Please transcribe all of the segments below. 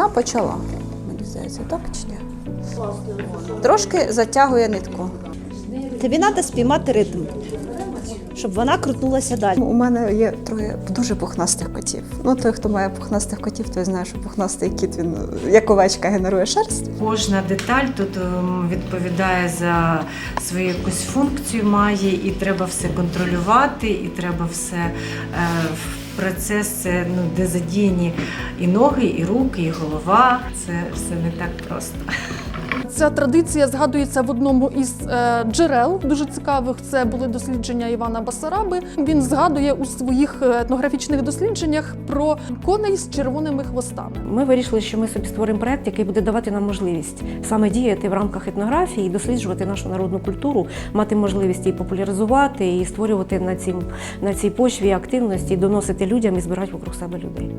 вона почала. Мені здається, так чи ні? Трошки затягує нитку. Тобі треба спіймати ритм, щоб вона крутнулася далі. У мене є троє дуже пухнастих котів. Ну, той, хто має пухнастих котів, той знає, що пухнастий кіт він як овечка генерує шерсть. Кожна деталь тут ем, відповідає за свою якусь функцію, має, і треба все контролювати, і треба все е, процес, це, ну, де задіяні і ноги, і руки, і голова. Це все не так просто. Ця традиція згадується в одному із е, джерел дуже цікавих. Це були дослідження Івана Басараби. Він згадує у своїх е, етнографічних дослідженнях про коней з червоними хвостами. Ми вирішили, що ми собі створимо проект, який буде давати нам можливість саме діяти в рамках етнографії, і досліджувати нашу народну культуру, мати можливість її популяризувати і створювати на цім на цій почві активності, доносити людям і збирати вокруг себе людей.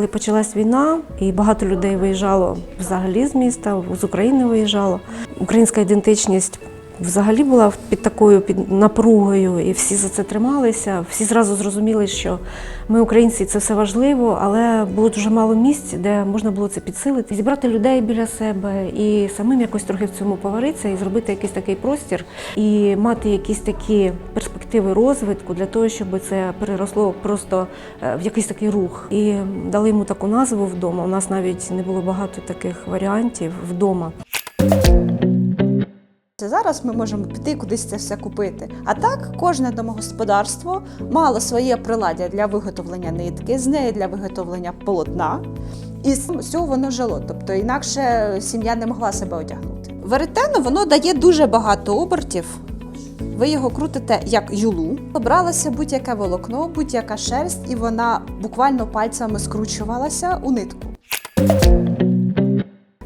Коли почалась війна, і багато людей виїжджало взагалі з міста, з України виїжджало. Українська ідентичність взагалі була під такою під напругою, і всі за це трималися. Всі зразу зрозуміли, що ми, українці, це все важливо, але було дуже мало місць, де можна було це підсилити, зібрати людей біля себе і самим якось трохи в цьому поваритися і зробити якийсь такий простір, і мати якісь такі перспективи розвитку для того, щоб це переросло просто е, в якийсь такий рух. І дали йому таку назву вдома. У нас навіть не було багато таких варіантів вдома. Зараз ми можемо піти кудись це все купити. А так, кожне домогосподарство мало своє приладдя для виготовлення нитки, з неї для виготовлення полотна. І з цього воно жило. Тобто інакше сім'я не могла себе одягнути. Веретено воно дає дуже багато обертів. Ви його крутите як юлу. Обралося будь-яке волокно, будь-яка шерсть, і вона буквально пальцями скручувалася у нитку.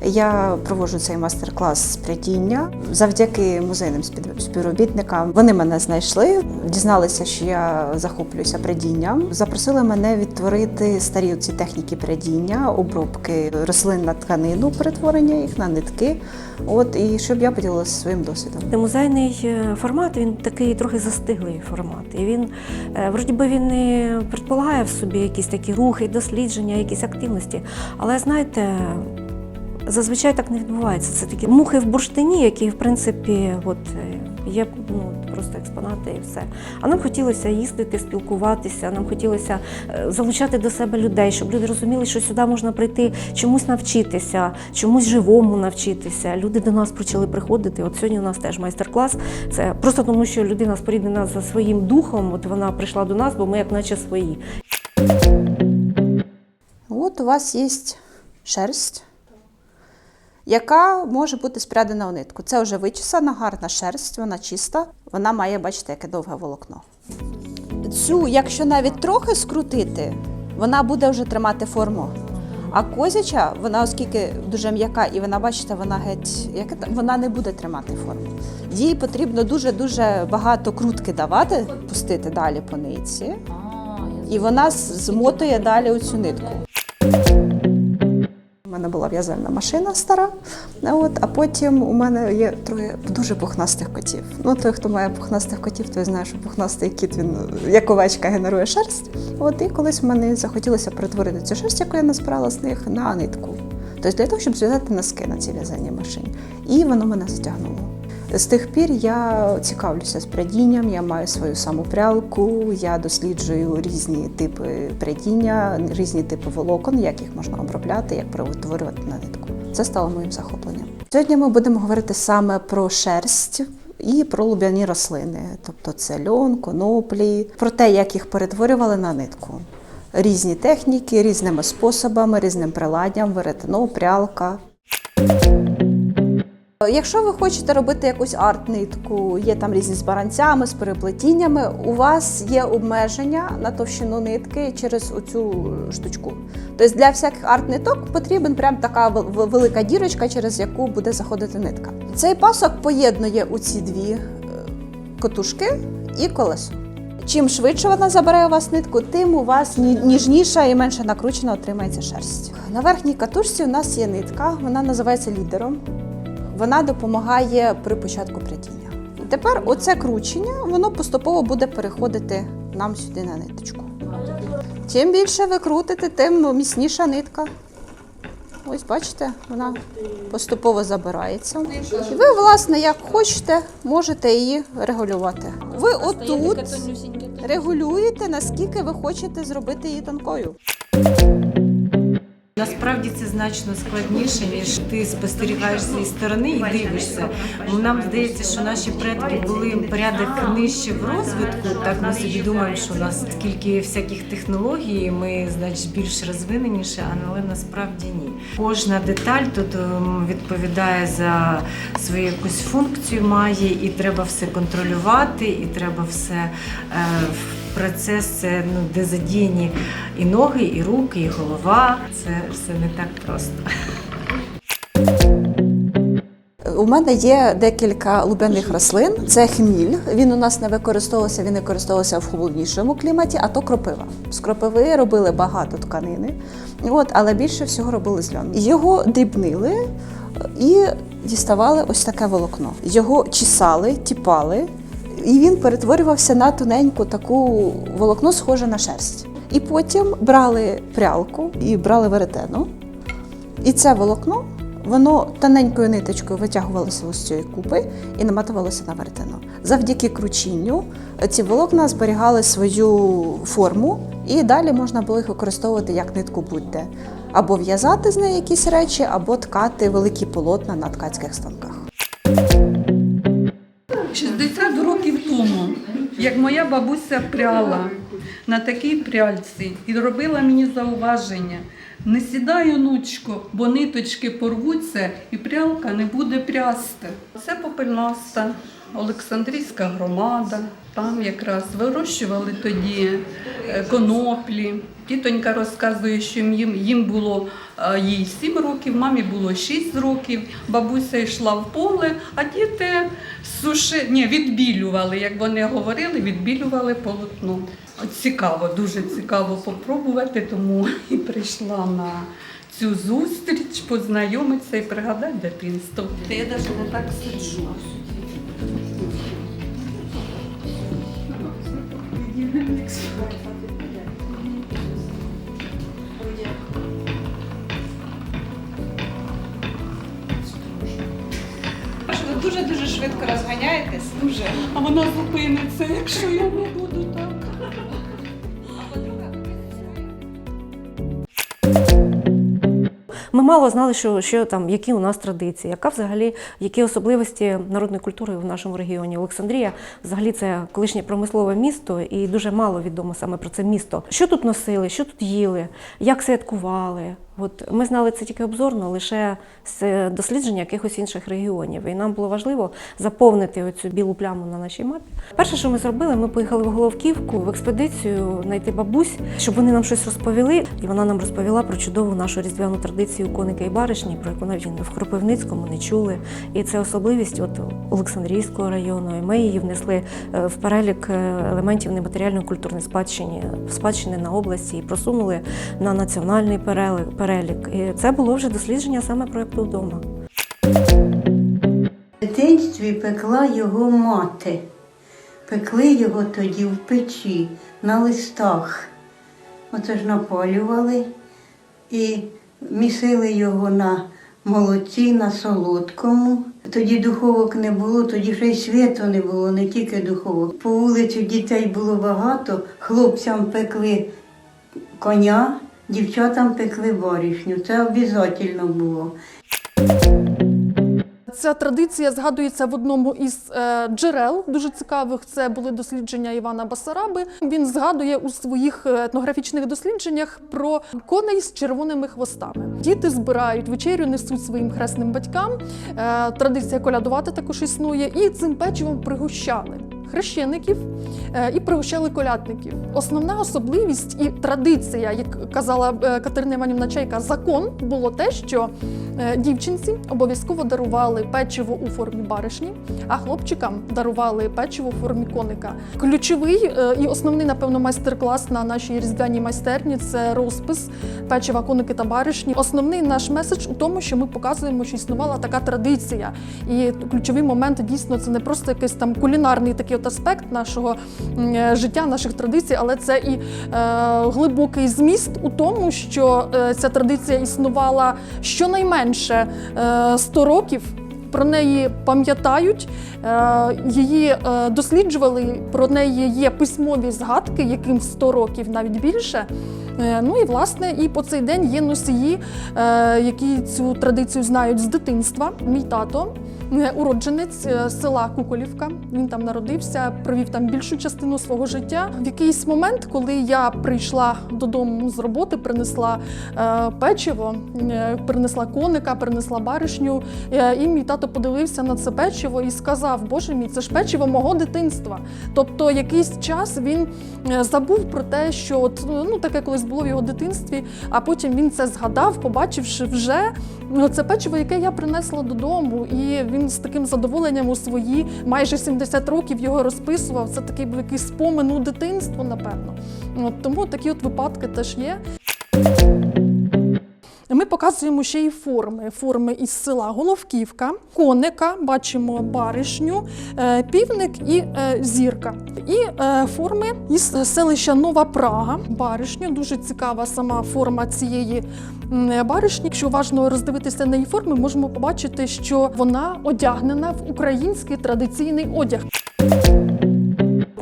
Я проводжу цей майстер-клас з прядіння завдяки музейним співробітникам. Вони мене знайшли, дізналися, що я захоплююся прядінням. Запросили мене відтворити старі ці техніки прядіння, обробки рослин на тканину, перетворення їх на нитки. От і щоб я поділилася своїм досвідом. Музейний е, формат він такий трохи застиглий формат. І він е, вроді би він не предполагає в собі якісь такі рухи, дослідження, якісь активності. Але знаєте, зазвичай так не відбувається. Це такі мухи в бурштині, які в принципі от, е, є ну, просто експонати і все. А нам хотілося їздити, спілкуватися, нам хотілося е, залучати до себе людей, щоб люди розуміли, що сюди можна прийти чомусь навчитися, чомусь живому навчитися. Люди до нас почали приходити. От сьогодні у нас теж майстер-клас. Це просто тому, що людина споріднена за своїм духом. От вона прийшла до нас, бо ми як наче свої. От у вас є шерсть, яка може бути спрядена у нитку. Це вже вичесана, гарна шерсть, вона чиста, вона має, бачите, яке довге волокно. Цю, якщо навіть трохи скрутити, вона буде вже тримати форму. А козяча, вона оскільки дуже м'яка, і вона, бачите, вона геть, яка вона не буде тримати форму. Їй потрібно дуже-дуже багато крутки давати, пустити далі по нитці, і вона змотує далі оцю нитку. Мене була в'язальна машина стара, от, а потім у мене є троє дуже пухнастих котів. Ну, той, хто має пухнастих котів, той знає, що пухнастий кіт він як овечка генерує шерсть. От і колись мені захотілося перетворити цю шерсть, яку я назбирала з них, на нитку. Тобто для того, щоб зв'язати носки на цій в'язальній машині. І воно мене затягнуло. З тих пір я цікавлюся з прядінням, я маю свою самопрялку, я досліджую різні типи прядіння, різні типи волокон, як їх можна обробляти, як перетворювати на нитку. Це стало моїм захопленням. Сьогодні ми будемо говорити саме про шерсть. І про луб'яні рослини, тобто це льон, коноплі, про те, як їх перетворювали на нитку. Різні техніки, різними способами, різним приладдям, веретено, прялка. Якщо ви хочете робити якусь арт-нитку, є там різні з баранцями, з переплетіннями, у вас є обмеження на товщину нитки через оцю штучку. Тобто для всяких арт-ниток потрібен прям така вел- вел- велика дірочка, через яку буде заходити нитка. Цей пасок поєднує у ці дві е, котушки і колесо. Чим швидше вона забере у вас нитку, тим у вас ніжніша і менше накручена отримається шерсть. На верхній катушці у нас є нитка, вона називається лідером. Вона допомагає при початку прядіння. Тепер оце кручення воно поступово буде переходити нам сюди на ниточку. Чим більше ви крутите, тим міцніша нитка. Ось бачите, вона поступово забирається. І ви, власне, як хочете, можете її регулювати. Ви отут регулюєте, наскільки ви хочете зробити її тонкою. Насправді це значно складніше, ніж ти спостерігаєш зі сторони і дивишся. Нам здається, що наші предки були порядок нижче в розвитку. Так ми собі думаємо, що у нас скільки всяких технологій, ми значить більш розвиненіше, але насправді ні. Кожна деталь тут ем, відповідає за свою якусь функцію, має, і треба все контролювати, і треба все е, процес, це ну, де задіяні і ноги, і руки, і голова. Це все не так просто. У мене є декілька лубяних рослин. Це хміль. Він у нас не використовувався, він використовувався в холоднішому кліматі, а то кропива. З кропиви робили багато тканини, от, але більше всього робили з льону. Його дрібнили і діставали ось таке волокно. Його чесали, тіпали, і він перетворювався на тоненьку таку волокно, схоже на шерсть. І потім брали прялку і брали веретено. І це волокно, воно тоненькою ниточкою витягувалося з цієї купи і наматувалося на веретено. Завдяки кручінню ці волокна зберігали свою форму, і далі можна було їх використовувати як нитку будь-де. Або в'язати з неї якісь речі, або ткати великі полотна на ткацьких станках. 60 як моя бабуся пряла на такій пряльці і робила мені зауваження. Не сідай, онучко, бо ниточки порвуться і прялка не буде прясти. Це попельнаста, Олександрійська громада. Там якраз вирощували тоді е, коноплі. Тітонька розказує, що їм, їм було е, їй 7 років, мамі було 6 років. Бабуся йшла в поле, а діти суши, ні, відбілювали, як вони говорили, відбілювали полотно. Цікаво, дуже цікаво попробувати, тому і прийшла на цю зустріч, познайомитися і пригадати дитинство. Я навіть не так сиджу. Швидко розганяєтесь. Дуже. А вона зупиниться, якщо я не буду так. Ми мало знали, що, що там, які у нас традиції, яка взагалі, які особливості народної культури в нашому регіоні. Олександрія взагалі це колишнє промислове місто, і дуже мало відомо саме про це місто. Що тут носили, що тут їли, як святкували. От ми знали це тільки обзорно, лише з дослідження якихось інших регіонів. І нам було важливо заповнити оцю білу пляму на нашій мапі. Перше, що ми зробили, ми поїхали в Головківку в експедицію знайти бабусь, щоб вони нам щось розповіли. І вона нам розповіла про чудову нашу різдвяну традицію коника і баришні, про яку навіть в Кропивницькому не чули. І це особливість от Олександрійського району. І ми її внесли е, в перелік е, елементів нематеріальної культурної спадщини, спадщини на області і просунули на національний перелік. Перелік. І це було вже дослідження саме проекту вдома. В дитинстві пекла його мати. Пекли його тоді в печі, на листах. Оце ж напалювали і місили його на молоці, на солодкому. Тоді духовок не було, тоді ще й світу не було, не тільки духовок. По вулиці дітей було багато, хлопцям пекли коня, дівчатам пекли барішню. Це обов'язково було. Ця традиція згадується в одному із е, джерел дуже цікавих. Це були дослідження Івана Басараби. Він згадує у своїх е, етнографічних дослідженнях про коней з червоними хвостами. Діти збирають вечерю, несуть своїм хресним батькам. Е, традиція колядувати також існує, і цим печивом пригощали. Хрещеників е, і пригощали колядників. Основна особливість і традиція, як казала е, Катерина Іванівна Чайка, закон було те, що Дівчинці обов'язково дарували печиво у формі баришні, а хлопчикам дарували печиво у формі коника. Ключовий е, і основний, напевно, майстер-клас на нашій різдвяній майстерні це розпис печива, коники та баришні. Основний наш меседж у тому, що ми показуємо, що існувала така традиція. І ключовий момент дійсно це не просто якийсь там кулінарний такий от аспект нашого е, життя, наших традицій, але це і е, глибокий зміст у тому, що е, ця традиція існувала щонайменше е, 100 років. Про неї пам'ятають, е, її е, досліджували. Про неї є письмові згадки, яким 100 років навіть більше. Е, Ну і власне і по цей день є носії, е, які цю традицію знають з дитинства. Мій тато е, уродженець села Куколівка. Він там народився, провів там більшу частину свого життя. В якийсь момент, коли я прийшла додому з роботи, принесла печиво, принесла коника, принесла баришню. І мій тато подивився на це печиво і сказав: Боже мій, це ж печиво мого дитинства. Тобто, якийсь час він забув про те, що от, ну таке колись було в його дитинстві, а потім він це згадав, побачивши вже ну, це печиво, яке я принесла додому. І він з таким задоволенням у свої майже 70 років його розписував. Це такий був якийсь спомин у дитинство, напевно. От, тому такі от випадки теж є. Ми показуємо ще й форми. Форми із села Головківка, коника, бачимо баришню, е, півник і е, зірка. І е, форми із селища Нова Прага, баришню. Дуже цікава сама форма цієї баришні. Якщо уважно роздивитися на її форми, можемо побачити, що вона одягнена в український традиційний одяг.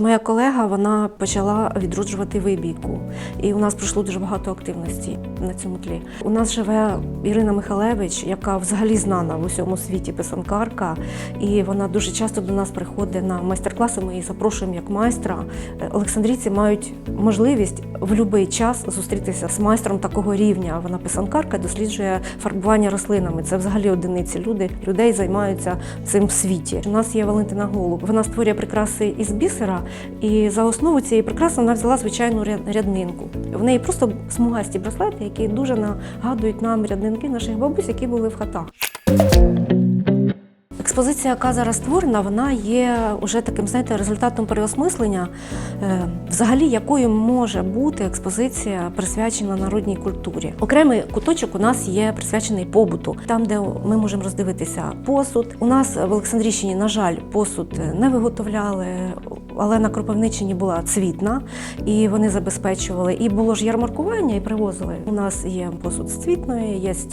Моя колега вона почала відроджувати вибійку, і у нас пройшло дуже багато активності на цьому тлі. У нас живе Ірина Михалевич, яка взагалі знана в усьому світі писанкарка, і вона дуже часто до нас приходить на майстер-класи. Ми її запрошуємо як майстра. Олександрійці мають можливість в будь-який час зустрітися з майстром такого рівня. Вона писанкарка, досліджує фарбування рослинами. Це взагалі одиниці люди людей займаються цим в світі. У нас є Валентина Голуб. Вона створює прикраси із бісера, і за основу цієї прикраси вона взяла звичайну ряднинку. В неї просто смугасті браслети, які дуже нагадують нам ряднинки наших бабусь, які були в хатах. Експозиція, яка зараз створена, вона є уже таким, знаєте, результатом переосмислення, е, взагалі, якою може бути експозиція присвячена народній культурі. Окремий куточок у нас є присвячений побуту, там, де ми можемо роздивитися посуд. У нас в Олександрійщині, на жаль, посуд не виготовляли, але на Кропивниччині була цвітна, і вони забезпечували. І було ж ярмаркування, і привозили. У нас є посуд з цвітної, є з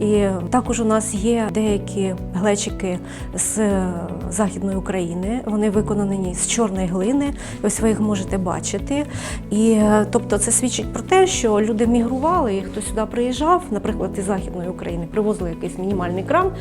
і також у нас є деякі глечики з е, західної України. Вони виконані з чорної глини. Ось ви їх можете бачити. І е, тобто це свідчить про те, що люди мігрували, і хто сюди приїжджав, наприклад, із західної України, привозили якийсь мінімальний крам.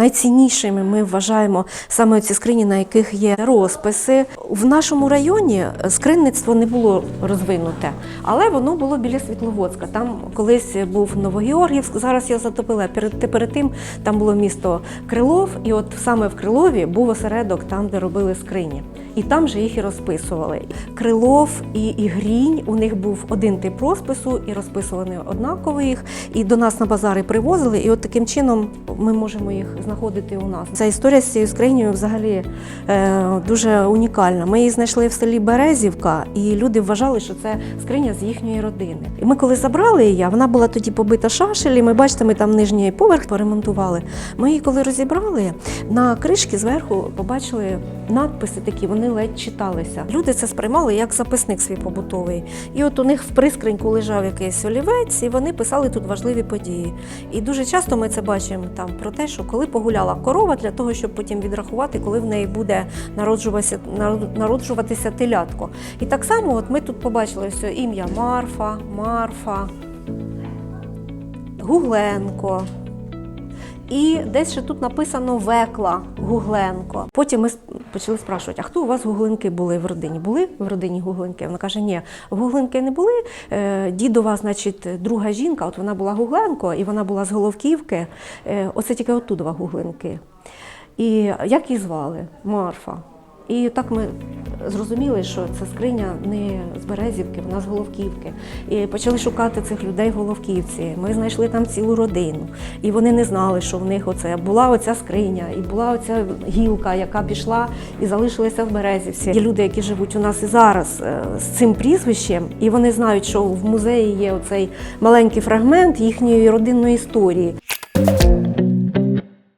Найціннішими ми вважаємо саме ці скрині, на яких є розписи. В нашому районі скринництво не було розвинуте, але воно було біля Світловодська. Там колись був Новогеоргівськ, зараз я затопила. Перед, перед тим там було місто Крилов, і от саме в Крилові був осередок там, де робили скрині. І там же їх і розписували. Крилов і, Грінь, у них був один тип розпису, і розписували однаково їх. І до нас на базари привозили. І от таким чином ми можемо їх знаходити у нас. Ця історія з цією скринею взагалі е, дуже унікальна. Ми її знайшли в селі Березівка, і люди вважали, що це скриня з їхньої родини. І ми коли забрали її, вона була тоді побита шашелі. Ми бачите, ми там нижній поверх поремонтували. Ми її коли розібрали, на кришки зверху побачили надписи такі, вони ледь читалися. Люди це сприймали як записник свій побутовий. І от у них в прискриньку лежав якийсь олівець, і вони писали тут важливі події. І дуже часто ми це бачимо там про те, що коли погуляла корова, для того, щоб потім відрахувати, коли в неї буде народжуватися, народжуватися телятко. І так само, от ми тут побачили все ім'я Марфа, Марфа, Гугленко. І десь ще тут написано Векла Гугленко. Потім ми почали спрашувати, а хто у вас гуглинки були в родині? Були в родині гуглинки? Вона каже, ні, гуглинки не були. Е, Дідова, значить, друга жінка, от вона була Гугленко, і вона була з Головківки. Е, Оце тільки оттудова гуглинки. І як її звали? Марфа. І так ми зрозуміли, що ця скриня не з Березівки, вона з Головківки. І почали шукати цих людей в Головківці. Ми знайшли там цілу родину. І вони не знали, що в них оце була оця скриня, і була оця гілка, яка пішла і залишилася в Березівці. Є люди, які живуть у нас і зараз е, з цим прізвищем, і вони знають, що в музеї є оцей маленький фрагмент їхньої родинної історії.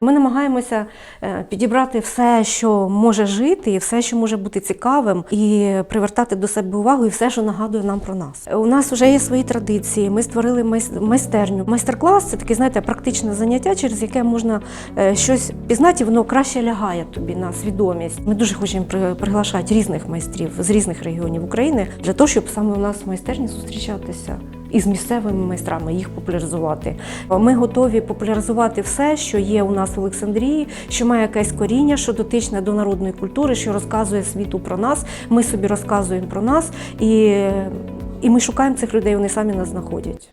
Ми намагаємося е, підібрати все, що може жити, і все, що може бути цікавим, і привертати до себе увагу, і все, що нагадує нам про нас. У нас вже є свої традиції. Ми створили майс- майстерню. Майстер-клас це таке, знаєте, практичне заняття, через яке можна е, щось пізнати, воно краще лягає тобі на свідомість. Ми дуже хочемо при- приглашати різних майстрів з різних регіонів України для того, щоб саме у нас в майстерні зустрічатися і з місцевими майстрами їх популяризувати. Ми готові популяризувати все, що є у нас в Олександрії, що має якесь коріння, що дотичне до народної культури, що розказує світу про нас. Ми собі розказуємо про нас, і, і ми шукаємо цих людей, вони самі нас знаходять.